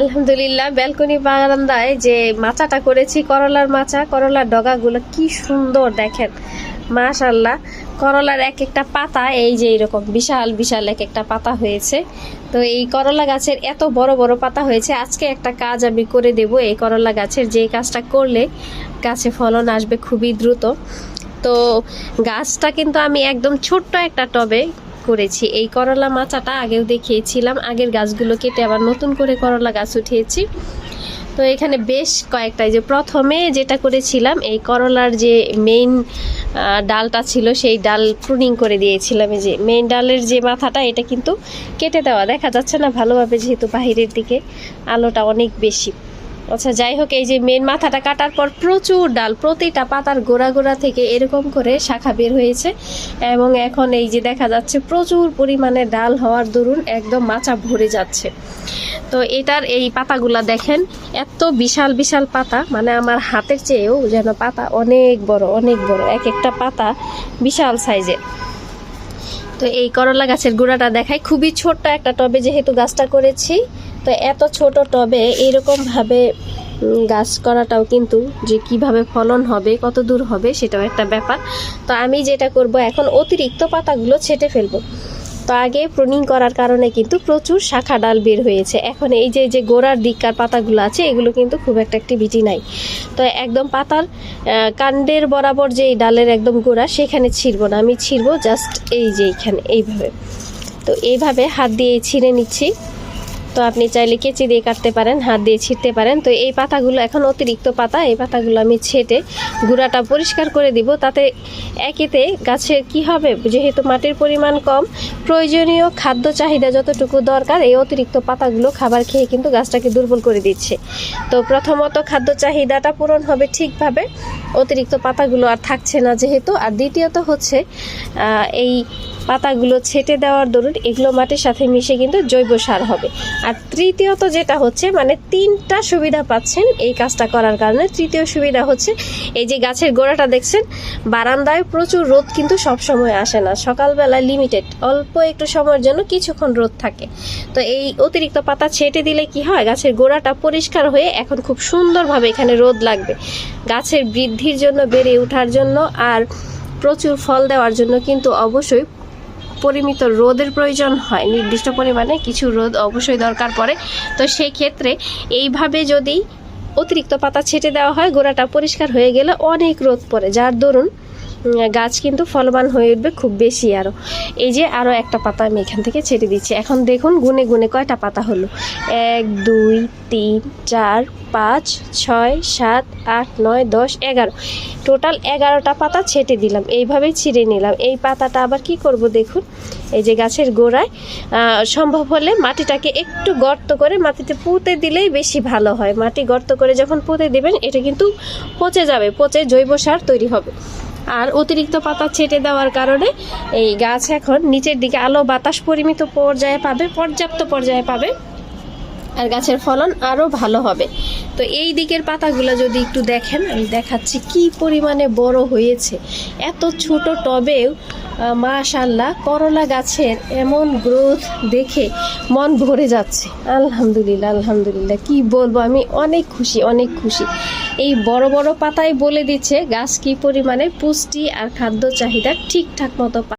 আলহামদুলিল্লাহ, ব্যালকনি বারান্দায় যে মাচাটা করেছি, করলার মাচা, করলার ডগাগুলো কি সুন্দর দেখেন। মাশাল্লাহ করলার এক একটা পাতা, এই যে এরকম বিশাল বিশাল এক একটা পাতা হয়েছে। তো এই করলা গাছের এত বড় বড় পাতা হয়েছে, আজকে একটা কাজ আমি করে দেব। এই করলা গাছের যে কাজটা করলে গাছে ফলন আসবে খুবই দ্রুত। তো গাছটা কিন্তু আমি একদম ছোট্ট একটা টবে করেছি। এই করলা মাচাটা আগেও দেখিয়েছিলাম। আগের গাছগুলো কেটে আবার নতুন করে করলা গাছ উঠিয়েছি। তো এখানে বেশ কয়েকটাই যে প্রথমে যেটা করেছিলাম, এই করলার যে মেইন ডালটা ছিল, সেই ডাল প্রুনিং করে দিয়েছিলাম। এই যে মেইন ডালের যে মাথাটা, এটা কিন্তু কেটে দেওয়া। দেখা যাচ্ছে না ভালোভাবে, যেহেতু বাহিরের দিকে আলোটা অনেক বেশি। আচ্ছা যাই হোক, এই যে মেন মাথাটা কাটার পর প্রচুর ডাল, প্রতিটা পাতার গোড়া গোড়া থেকে এরকম করে শাখা বের হয়েছে। এবং এখন এই যে দেখা যাচ্ছে, প্রচুর পরিমাণে ডাল হওয়ার দরুন একদম মাচা ভরে যাচ্ছে। তো এটার এই পাতাগুলা দেখেন, এত বিশাল বিশাল পাতা। মানে আমার হাতের চেয়েও যেন পাতা অনেক বড় অনেক বড়। এক একটা পাতা বিশাল সাইজের। তো এই করলা গাছের গুঁড়াটা দেখায় খুবই ছোট্ট একটা টবে যেহেতু গাছটা করেছি তো এত ছোট টবে এইরকমভাবে উম, গাছ করাটাও কিন্তু যে কীভাবে ফলন হবে কত দূর হবে সেটাও একটা ব্যাপার। তো আমি যেটা করব এখন অতিরিক্ত পাতাগুলো ছেটে ফেলব। তো আগে প্রুনিং করার কারণে কিন্তু প্রচুর শাখা ডাল বের হয়েছে। এখন এই যে যে গোড়ার দিককার পাতাগুলো আছে এগুলো কিন্তু খুব একটা অ্যাক্টিভিটি নাই। তো একদম পাতার কাণ্ডের বরাবর যে ডালের একদম গোড়া সেখানে ছিঁড়বো না। আমি ছিঁড়বো জাস্ট এই যে এইখানে এইভাবে। তো এইভাবে হাত দিয়ে ছিঁড়ে নিচ্ছি। তো আপনি চাইলে কেচি দিয়ে কাটতে পারেন, হাত দিয়ে ছিঁড়তে পারেন। তো এই পাতাগুলো এখন অতিরিক্ত পাতা, এই পাতাগুলো আমি ছেটে গুঁড়াটা পরিষ্কার করে দিব। তাতে একেতে গাছের কি হবে? যেহেতু মাটির পরিমাণ কম, প্রয়োজনীয় খাদ্য চাহিদা যতটুকু দরকার, এই অতিরিক্ত পাতাগুলো খাবার খেয়ে কিন্তু গাছটাকে দুর্বল করে দিচ্ছে। তো প্রথমত খাদ্য চাহিদাটা পূরণ হবে ঠিকভাবে। অতিরিক্ত পাতাগুলো আর থাকছে না যেহেতু। আর দ্বিতীয়ত হচ্ছে এই পাতাগুলো ছেটে দেওয়ার দরুন এগুলো মাটির সাথে মিশে কিন্তু জৈব সার হবে। আর তৃতীয়ত যেটা হচ্ছে মানে তিনটা সুবিধা পাচ্ছেন এই কাজটা করার কারণে। তৃতীয় সুবিধা হচ্ছে, এই যে গাছের গোড়াটা দেখছেন, বারান্দায় প্রচুর রোদ কিন্তু সব সময় আসে না। সকালবেলা লিমিটেড অল্প একটু সময়ের জন্য কিছুক্ষণ রোদ থাকে। তো এই অতিরিক্ত পাতা ছেটে দিলে কি হয়, গাছের গোড়াটা পরিষ্কার হয়ে এখন খুব সুন্দরভাবে এখানে রোদ লাগবে। গাছের বৃদ্ধির জন্য, বেড়ে ওঠার জন্য আর প্রচুর ফল দেওয়ার জন্য কিন্তু অবশ্যই পরিমিত রোদের প্রয়োজন হয়, নির্দিষ্ট পরিমাণে কিছু রোদ অবশ্যই দরকার পড়ে। তো সেই ক্ষেত্রে এইভাবে যদি অতিরিক্ত পাতা ছেটে দেওয়া হয়, গোড়াটা পরিষ্কার হয়ে গেলে অনেক রোদ পড়ে। যার দরুন গাছ কিন্তু ফলবান হয়ে উঠবে খুব বেশি আরও এই যে আরও একটা পাতা আমি এখান থেকে ছেড়ে দিচ্ছি। এখন দেখুন গুনে গুনে কয়টা পাতা হলো? এক, দুই, তিন, চার, পাঁচ, ছয়, সাত, আট, নয়, দশ, এগারো। টোটাল এগারোটা পাতা ছেটে দিলাম, এইভাবেই ছিঁড়ে নিলাম। এই পাতাটা আবার কি করব দেখুন? এই যে গাছের গোড়ায় সম্ভব হলে মাটিটাকে একটু গর্ত করে মাটিতে পুঁতে দিলেই বেশি ভালো হয়। মাটি গর্ত করে যখন পুঁতে দিবেন, এটা কিন্তু পচে যাবে, পচে জৈব সার তৈরি হবে। আর অতিরিক্ত পাতা ছেটে দেওয়ার কারণে এই গাছ এখন নিচের দিকে আলো বাতাস পরিমিত পর্যায়ে পাবে, পর্যাপ্ত পর্যায়ে পাবে। আর গাছের ফলন আরও ভালো হবে। তো এই দিকের পাতাগুলো যদি একটু দেখেন, আমি দেখাচ্ছি কি পরিমাণে বড় হয়েছে। এত ছোট টবেও মাশাল্লাহ করলা গাছের এমন গ্রোথ দেখে মন ভরে যাচ্ছে। আলহামদুলিল্লাহ আলহামদুলিল্লাহ, কি বলব, আমি অনেক খুশি অনেক খুশি। এই বড় বড় পাতায় বলে দিচ্ছে গাছ কি পরিমাণে পুষ্টি আর খাদ্য চাহিদা ঠিকঠাক মতো